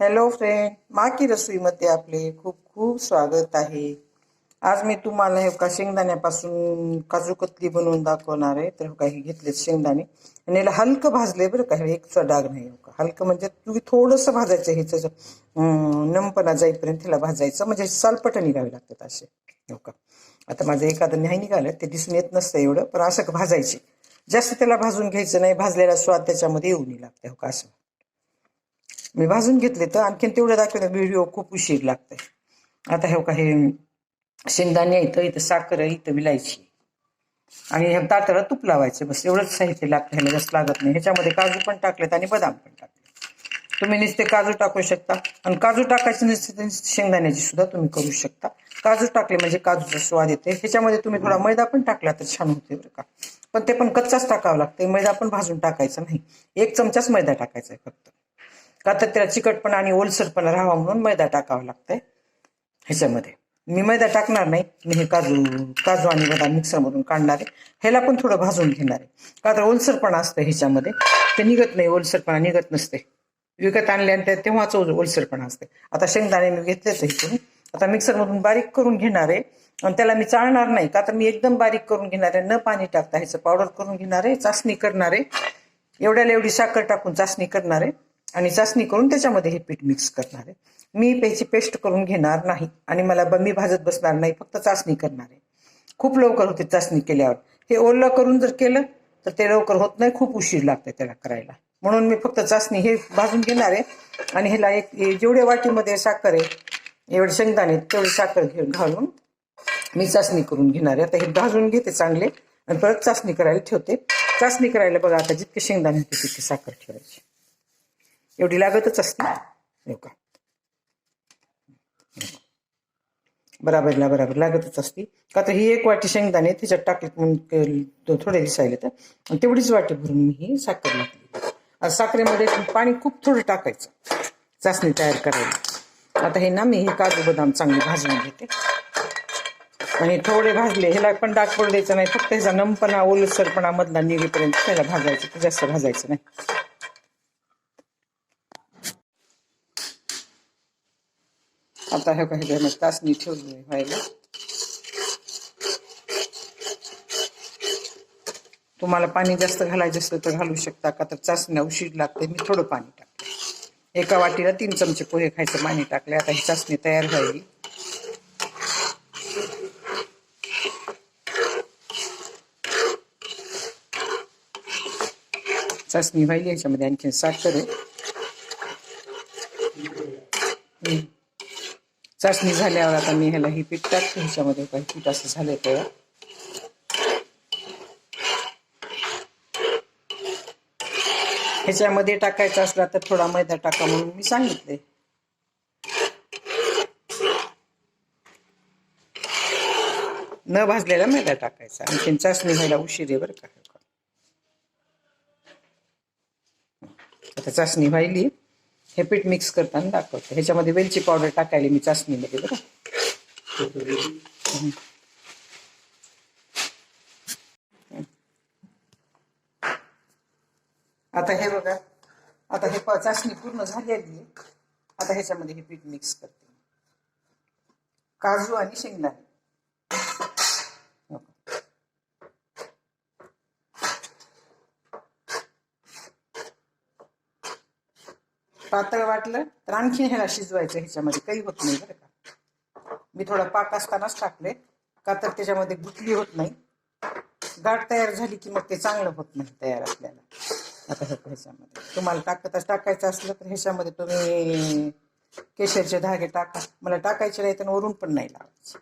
Hello friend माकी रसोईमध्ये आपले खूप खूप स्वागत आहे. आज मी तुम्हाला हे का शेंगदाण्यापासून काजू कतली बनवून दाखवणार आहे. तर हो काही घेतले शेंगदाणे. आणि याला हलकं भाजले बरं का हे एकचा डाग नाही हो का. हलकं म्हणजे तुम्ही थोडंसं भाजायचं ह्याचं नमपणा जाईपर्यंत त्याला भाजायचं. म्हणजे सालपट निघावे लागतात असे हो का. आता माझं एखादं नाही निघालं ते दिसून येत नसतं एवढं पण असं भाजायचे. जास्त त्याला भाजून घ्यायचं नाही भाजलेला स्वाद त्याच्यामध्ये येऊ नाही लागते हो का असं. मी भाजून घेतले तर आणखीन तेवढं दाखवलं व्हिडिओ खूप उशीर लागतंय. आता हे काही शेंगदाणे इथं इथं साखर आहे इथं विलायची. आणि हे ताटाला तूप लावायचं बस एवढंच साहित्य लागतं ह्याला जास्त लागत नाही. ह्याच्यामध्ये काजू पण टाकलेत आणि बदाम पण टाकले तुम्ही नुसते काजू टाकू शकता. आणि काजू टाकायचे नसते शेंगदाण्याची सुद्धा तुम्ही करू शकता. काजू टाकले म्हणजे काजूचा स्वाद येते ह्याच्यामध्ये तुम्ही थोडा मैदा पण टाकला तर छान होते बरं का. पण ते पण कच्चाच टाकावं लागतं मैदा पण भाजून टाकायचा नाही. एक चमचाच मैदा टाकायचा आहे फक्त. का तर त्याला चिकटपणा आणि ओलसरपणा राहावा म्हणून मैदा टाकावा लागतंय ह्याच्यामध्ये. मी मैदा टाकणार नाही. मी हे काजू काजू आणि बदाम मिक्सरमधून काढणार आहे. ह्याला पण थोडं भाजून घेणार आहे. का तर ओलसरपणा असतं ह्याच्यामध्ये. ते निघत नाही ओलसरपणा निघत नसते. विकत आणल्यानंतर तेव्हाच ओल- ओलसरपणा असते. आता शेंगदाणे मी घेतलेच इथून. आता मिक्सरमधून बारीक करून घेणार आहे. आणि त्याला मी चाळणार नाही. का तर मी एकदम बारीक करून घेणार आहे. न पाणी टाकता ह्याचं पावडर करून घेणार आहे. चाचणी करणार आहे. एवढ्याला एवढी साखर टाकून चाचणी करणार आहे. आणि चाचणी करून त्याच्यामध्ये हे पीठ मिक्स करणार आहे. मी त्याची पेस्ट करून घेणार नाही आणि मला ब- मी भाजत बसणार नाही फक्त चाचणी करणार आहे. खूप लवकर होते चाचणी केल्यावर. हे ओलं करून जर केलं तर ते लवकर होत नाही खूप उशीर लागते त्याला करायला. म्हणून मी फक्त चाचणी हे भाजून घेणार आहे. आणि ह्याला एक जेवढ्या वाटीमध्ये साखर आहे एवढे शेंगदाणे तेवढी साखर घे घालून मी चाचणी करून घेणार आहे. आता हे भाजून घेते चांगले आणि परत चाचणी करायला ठेवते. चाचणी करायला बघा आता जितके शेंगदाणे होते तितके साखर ठेवायची. एवढी लागतच असते येऊ का? बराबरला बराबर लागतच असते. का तर ही एक वाटी शेंगदाणे त्याच्यात टाकले थोडे दिसायले तर तेवढीच वाटी भरून मी ही साखर लागली साखरेमध्ये पाणी खूप थोडं टाकायचं. चाचणी तयार करायला. आता हे ना मी हे काजू बदाम चांगले भाजून घेते. आणि थोडे भाजले ह्याला पण डाग पडू द्यायचा नाही. फक्त ह्याचा नमपणा ओलसरपणा मधला निघेपर्यंत त्याला भाजायचं जास्त भाजायचं नाही. आता हे काही ह्याच्यामध्ये चाचणी ठेवली आहे व्हायला. तुम्हाला पाणी जास्त घालायचं असलं तर घालू शकता का तर चाचण्या उशीर लागते मी थोडं पाणी टाकते. एका वाटीला तीन चमचे पोहे खायचं पाणी टाकले आता ही चाचणी तयार व्हावी चाचणी व्हायली याच्यामध्ये आणखी साखर आहे. चाचणी झाल्यावर आता मी ह्याला ही पीठ टाकते ह्याच्यामध्ये काही पीठ असं झालं तेव्हा. ह्याच्यामध्ये टाकायचं असला तर थोडा मैदा टाका म्हणून मी सांगितले. न भाजलेला मैदा टाकायचा. आणखीन चाचणी व्हायला उशीर आहे बरं का. आता चाचणी व्हायली. हे पीठ मिक्स करताना दाखवते. ह्याच्यामध्ये वेलची पावडर टाकायली मी चाचणीमध्ये बरं आता हे बघा. आता हे चाचणी पूर्ण झालेली आहे. आता ह्याच्यामध्ये हे पीठ मिक्स करते. काजू आणि शेंगदाणे हो का? पातळ वाटलं तर आणखी ह्याला शिजवायचं ह्याच्यामध्ये. काही होत नाही बरं का. मी थोडा पाक असतानाच टाकले का तर त्याच्यामध्ये गुटली होत नाही. गाठ तयार झाली की मग ते चांगलं होत नाही तयार आपल्याला. आता हे ह्याच्यामध्ये. तुम्हाला टाकत टाकायचं असलं तर ह्याच्यामध्ये तुम्ही केशरचे धागे टाका. मला टाकायचे नाही तर वरून पण नाही लावायचे.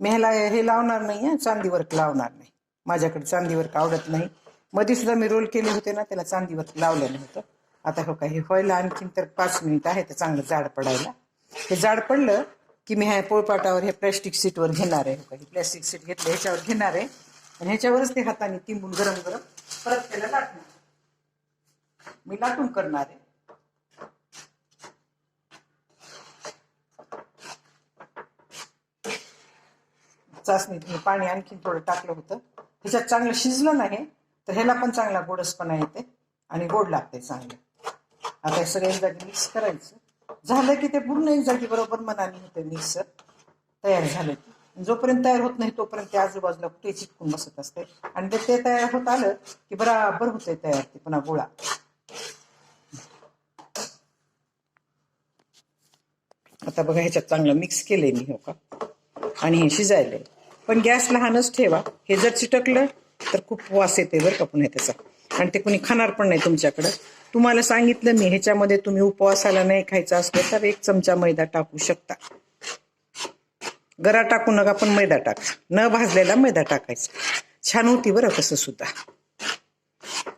मी ह्याला हे लावणार नाही हं, चांदी वर्क लावणार नाही. माझ्याकडे चांदी वर्क आवडत नाही. मध्ये सुद्धा मी रोल केले होते ना त्याला चांदी वर्क लावलं नव्हतं. आता हो का हे व्हायला आणखीन तर पाच मिनिट आहे तर चांगलं जाड पडायला. हे जाड पडलं की मी ह्या पोळपाटावर हे प्लॅस्टिक सीटवर घेणार आहे हो का. हे प्लॅस्टिक सीट घेतलं ह्याच्यावर घेणार आहे. आणि ह्याच्यावरच ते हाताने तिंबून गरम गरम परत त्याला लाटणार. मी लाटून करणार आहे. चाचणीत मी पाणी आणखीन थोडं टाकलं होतं. ह्याच्यात चांगलं शिजलं नाही तर ह्याला पण चांगला गोडसपणा येते आणि गोड लागते चांगलं. आता हे सगळं एकदा मिक्स करायचं. झालं की ते पूर्ण एक जागी बरोबर मनाने होते मिक्स. तयार झालं की. जोपर्यंत तयार होत नाही तोपर्यंत ते आजूबाजूला कुठे चिटकून बसत असते आणि ते ते तयार होत आलं की बराबर होते तयार ते पुन्हा गोळा. आता बघा ह्याच्यात चांगलं मिक्स केलंय मी हो का? आणि हे शिजायलंय. पण गॅस लहानच ठेवा. हे जर चिटकलं तर खूप वास येते बरं का पुन्हा त्याचा. आणि ते कुणी खाणार पण नाही तुमच्याकडं. तुम्हाला सांगितलं मी ह्याच्यामध्ये तुम्ही उपवासाला नाही खायचं असलं तर एक चमचा मैदा टाकू शकता. गरा टाकू नका पण मैदा टाका. न भाजलेला मैदा टाकायचा. छान होती बरं कसं सुद्धा.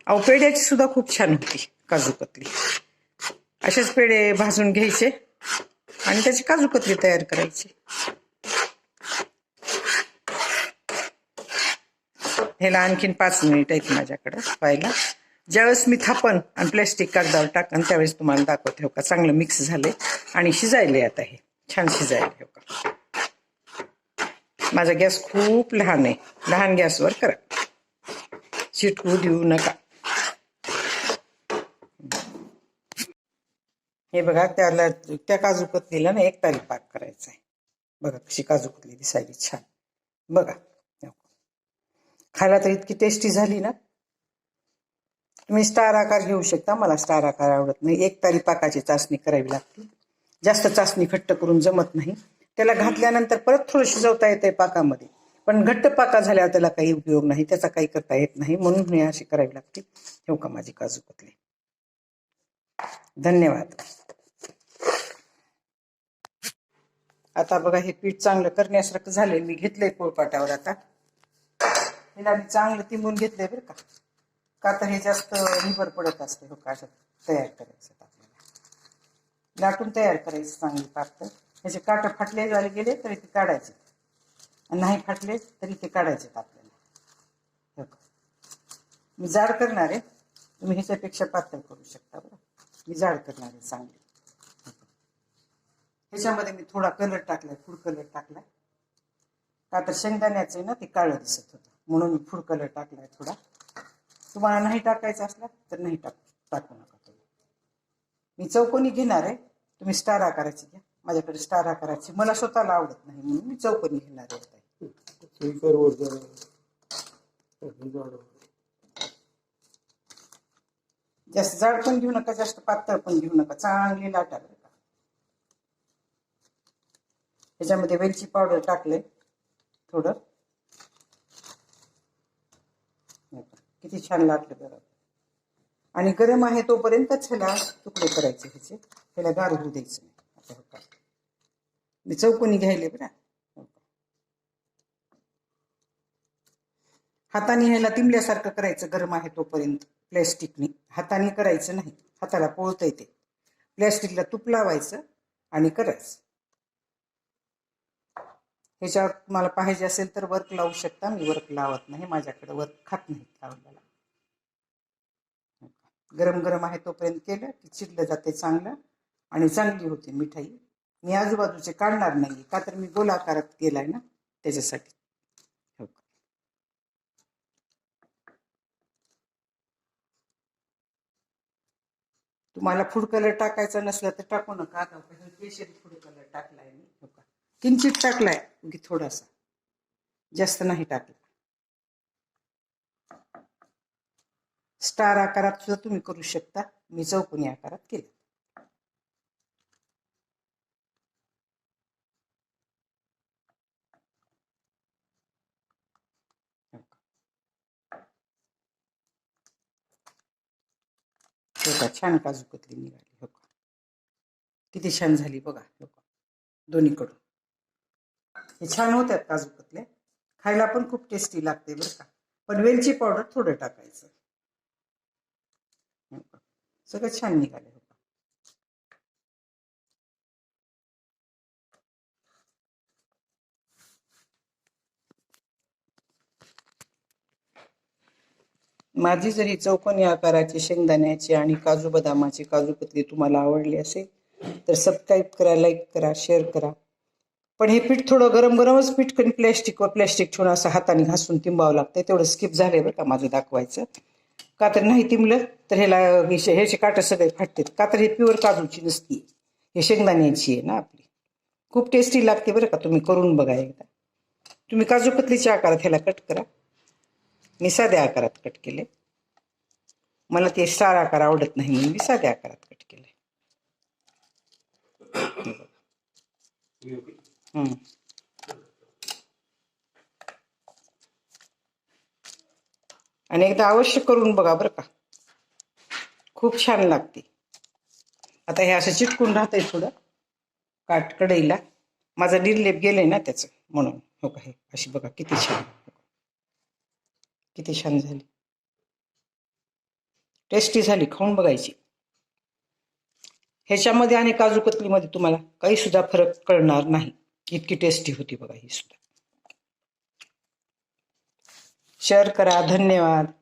अहो पेढ्याची सुद्धा खूप छान होती काजू कतली. असेच पेढे भाजून घ्यायचे आणि त्याची काजू कतली तयार करायची. ह्याला आणखीन पाच मिनिट आहेत माझ्याकडे व्हायला. ज्यावेळेस मी थापन आणि प्लॅस्टिक कागदावर टाकन त्यावेळेस तुम्हाला दाखवते हो का? चांगलं मिक्स झाले आणि शिजायले आता हे. छान शिजायले हो का? माझा गॅस खूप लहान आहे. लहान गॅसवर करा. चिटकू देऊ नका. हे बघा त्याला त्या काजू कतलीला ना एक तारीख पाक करायचा आहे बघा कशी काजू कतली दिसायली छान. बघा. खायला तर इतकी टेस्टी झाली ना. तुम्ही स्टार आकार घेऊ शकता. मला स्टार आकार आवडत नाही. एक तारी पाकाची चाचणी करावी लागते. जास्त चाचणी घट्ट करून जमत नाही. त्याला घातल्यानंतर परत थोडं शिजवता येते पाकामध्ये. पण घट्ट पाका झाल्यावर त्याला काही उपयोग नाही. त्याचा काही करता येत नाही. म्हणून मी अशी करावी लागते. ठेवू का माझी काजू कतली? धन्यवाद. आता बघा हे पीठ चांगलं करण्यासारखं झालंय. मी घेतलंय पोळपाटावर आता. हिला मी चांगलं तिंबून घेतलंय बरं का. का तर हे जास्त निबर पडत असते हो का तयार करायचं आपल्याला. लाटून तयार करायचं चांगली पातळ. ह्याचे काट फाटले झाले गेले तरी ते काढायचे. आणि नाही फाटले तरी ते काढायचे आपल्याला. हो का? मी जाड करणार आहे. तुम्ही ह्याच्यापेक्षा पातळ करू शकता बरं. मी जाड करणार आहे चांगली. हो ह्याच्यामध्ये मी थोडा कलर टाकलाय फूड कलर टाकलाय. का तर शेंगदाण्याचं आहे ना ते काळं दिसत होतं. म्हणून मी फूड कलर टाकलाय थोडा. तुम्हाला नाही टाकायचा असला तर नाही टाक टाकू नका तुम्ही. मी चौकोनी घेणार आहे. तुम्ही स्टार आकाराची घ्या. माझ्याकडे स्टार आकाराची मला स्वतःला आवडत नाही म्हणून मी चौकोनी घेणार आहे. जास्त जाड पण घेऊ नका जास्त पातळ पण घेऊ नका. चांगली लाटा त्याच्यामध्ये वेलची पावडर टाकले थोडं. किती छान लाटलं बरं आणि गरम आहे तोपर्यंतच ह्याला तुकडे करायचे ह्याचे. ह्याला गार होऊ द्यायचं नाही. आता हो मी चौकोनी घ्यायले बरं. हो हाताने ह्याला तिंबल्यासारखं करायचं गरम आहे तोपर्यंत प्लॅस्टिकने. हाताने करायचं नाही. हाताला पोळता येते प्लॅस्टिकला तूप लावायचं आणि करायचं. ह्याच्यावर तुम्हाला पाहिजे असेल तर वर्क लावू शकता. मी वर्क लावत नाही. माझ्याकडे वर्क खात नाही लावलेला गरम गरम आहे तोपर्यंत केलं की चिडलं जाते चांगलं आणि चांगली होते मिठाई. मी आजूबाजूचे काढणार नाही का तर मी गोलाकारात केलाय ना त्याच्यासाठी. हो तुम्हाला फूड कलर टाकायचा नसला तर टाकू नका. आता केशरी फूड कलर टाकलाय मी किंचित टाकलाय की थोडासा. जास्त नाही टाकला. स्टार आकारात सुद्धा तुम्ही करू शकता. मी चौकोनी आकारात केलं. हो का? छान काजू कतली निघाली. हो का? किती छान झाली बघा. हो का? दोन्हीकडून. हे छान होत्यात काजू कतले खायला पण खूप टेस्टी लागते बरं का. पण वेलची पावडर थोडं टाकायचं. सगळं छान निघाले माझी जरी चौकोनी आकाराची शेंगदाण्याची आणि काजू बदामाची काजू कतली तुम्हाला आवडली असेल तर सबस्क्राईब करा लाईक करा शेअर करा. पण हे पीठ थोडं गरम गरमच पीठ कधी प्लॅस्टिकवर प्लॅस्टिक ठेवून असं हाताने घासून तिंबावं लागतं तेवढं स्किप झालंय बरं का माझं दाखवायचं. का तर नाही तिंबलं तर ह्याला ह्याचे काटं सगळे फाटतात. का तर हे प्युअर काजूची नसती हे शेंगदाण्याची आहे ना आपली. खूप टेस्टी लागते बरं का तुम्ही करून बघा एकदा. तुम्ही काजू कतलीच्या आकारात ह्याला कट करा. मी साध्या आकारात कट केले मला ते स्टार आकार आवडत नाही म्हणून मी साध्या आकारात कट केले हम्म. आणि एकदा अवश्य करून बघा बरं का. खूप छान लागते. आता हे असं चिटकून राहतंय थोडं. काट कढईला माझा निर्लेप गेलाय ना त्याचं म्हणून. हो का हे अशी बघा किती छान. किती छान झाली. टेस्टी झाली खाऊन बघायची. ह्याच्यामध्ये आणि काजू कतलीमध्ये तुम्हाला काही सुद्धा फरक कळणार नाही. इतकी टेस्टी होती बघा ही सुद्धा. शेअर करा धन्यवाद.